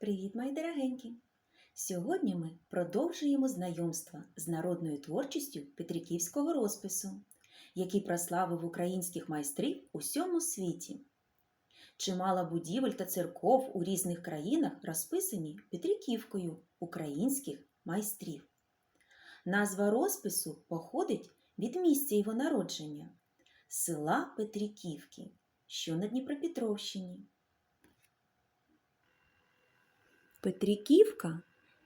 Привіт, мої дорогенькі! Сьогодні ми продовжуємо знайомство з народною творчістю Петриківського розпису, який прославив українських майстрів у всьому світі. Чимало будівель та церков у різних країнах розписані Петриківкою українських майстрів. Назва розпису походить від місця його народження села Петриківки, що на Дніпропетровщині. Петриківка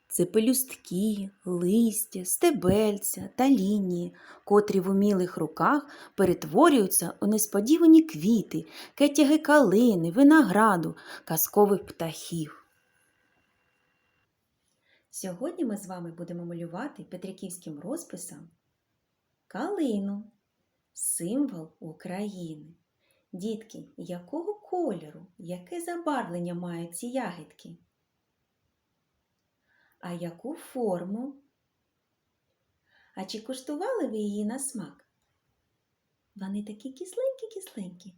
це пелюстки, листя, стебельця та лінії, котрі в умілих руках перетворюються у несподівані квіти, кетяги калини, винограду, казкових птахів. Сьогодні ми з вами будемо малювати петриківським розписом калину, символ України. Дітки, якого кольору, яке забарвлення мають ці ягідки? А яку форму? А чи куштували ви її на смак? Вони такі кисленькі-кисленькі.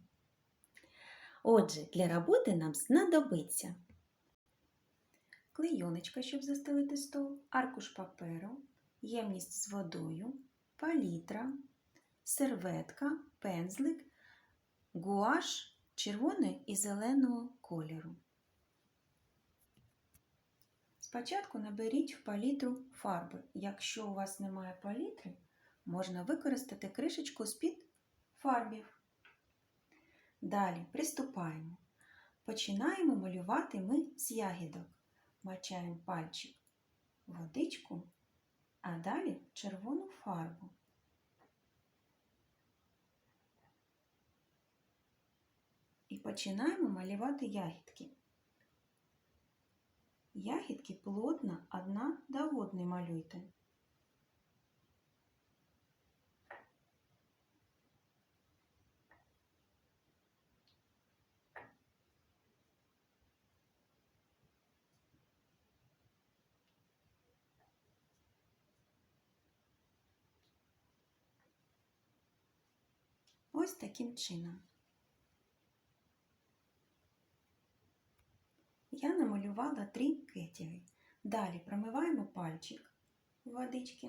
Отже, для роботи нам знадобиться клейоночка, щоб застелити стол, аркуш паперу, ємність з водою, палітра, серветка, пензлик, гуаш червоного і зеленого кольору. Спочатку наберіть в палітру фарби. Якщо у вас немає палітри, можна використати кришечку з-під фарбів. Далі приступаємо. Починаємо малювати ми з ягідок. Мачаємо пальчик водичку, а далі червону фарбу. І починаємо малювати ягідки. Ягідки плотно одна до одної малюйте. Ось таким чином. Я намалювала три кетяги. Далі промиваємо пальчик водички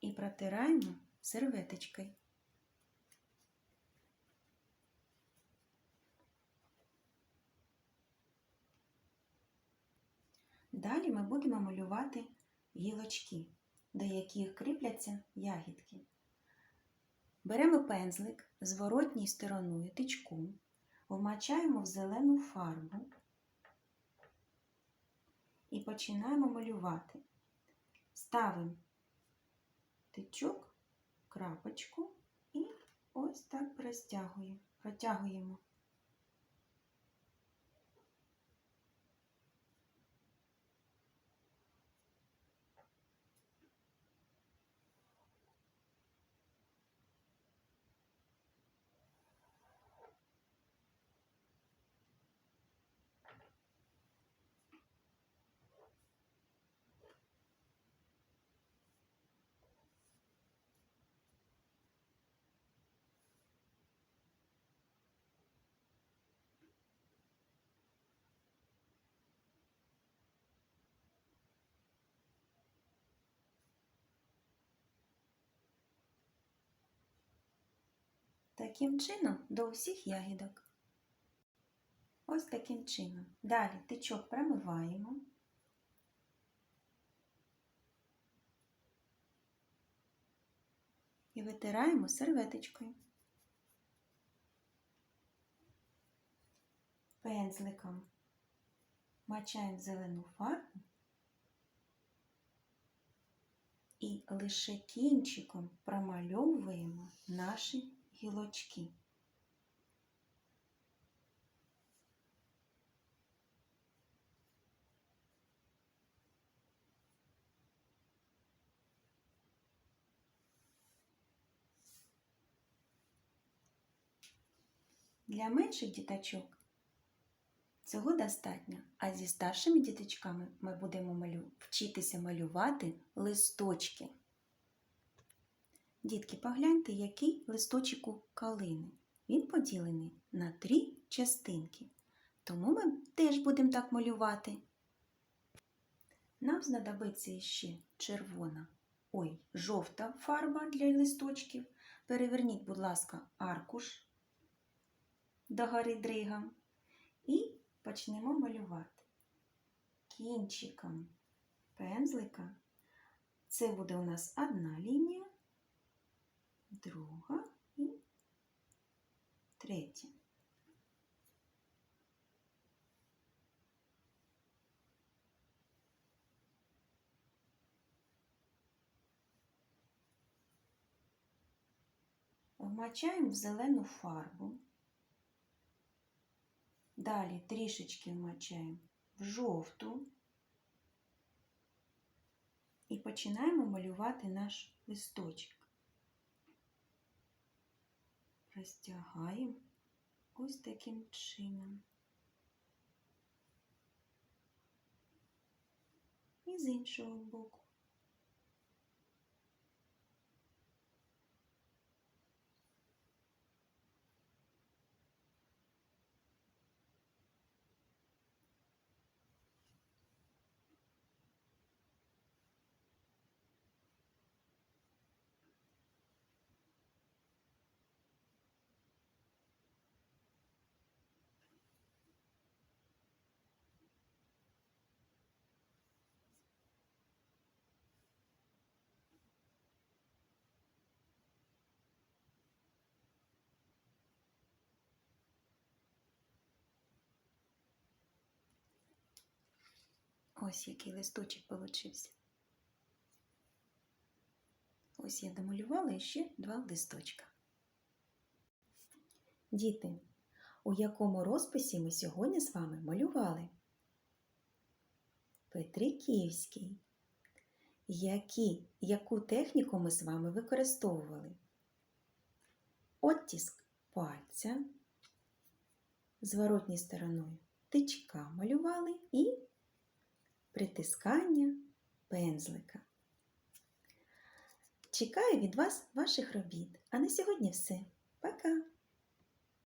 і протираємо серветочкою. Далі ми будемо малювати гілочки, до яких кріпляться ягідки. Беремо пензлик зворотній стороною тичком, вмачаємо в зелену фарбу і починаємо малювати. Ставимо тичок, крапочку і ось так простягуємо, протягуємо. Таким чином до усіх ягідок. Ось таким чином. Далі тичок промиваємо. І витираємо серветочкою. Пензликом мачаємо зелену фарбу і лише кінчиком промальовуємо наші гілочки. Для менших діточок цього достатньо, а зі старшими діточками ми будемо вчитися малювати листочки. Дітки, погляньте, який листочок у калини. Він поділений на три частинки. Тому ми теж будемо так малювати. Нам знадобиться ще червона, ой, жовта фарба для листочків. Переверніть, будь ласка, аркуш догори дригом і почнемо малювати кінчиком пензлика. Це буде у нас одна лінія, друга і третя. Вмачаємо в зелену фарбу. Далі трішечки вмачаємо в жовту і починаємо малювати наш листочок. Розтягаємо ось таким чином. І з іншого боку. Ось який листочок получився. Ось я домалювала ще два листочка. Діти, у якому розписі ми сьогодні з вами малювали? Петриківський. Які, яку техніку ми з вами використовували? Оттиск пальця, зворотній стороною тичка малювали і притискання пензлика. Чекаю від вас ваших робіт. А на сьогодні все. Пока!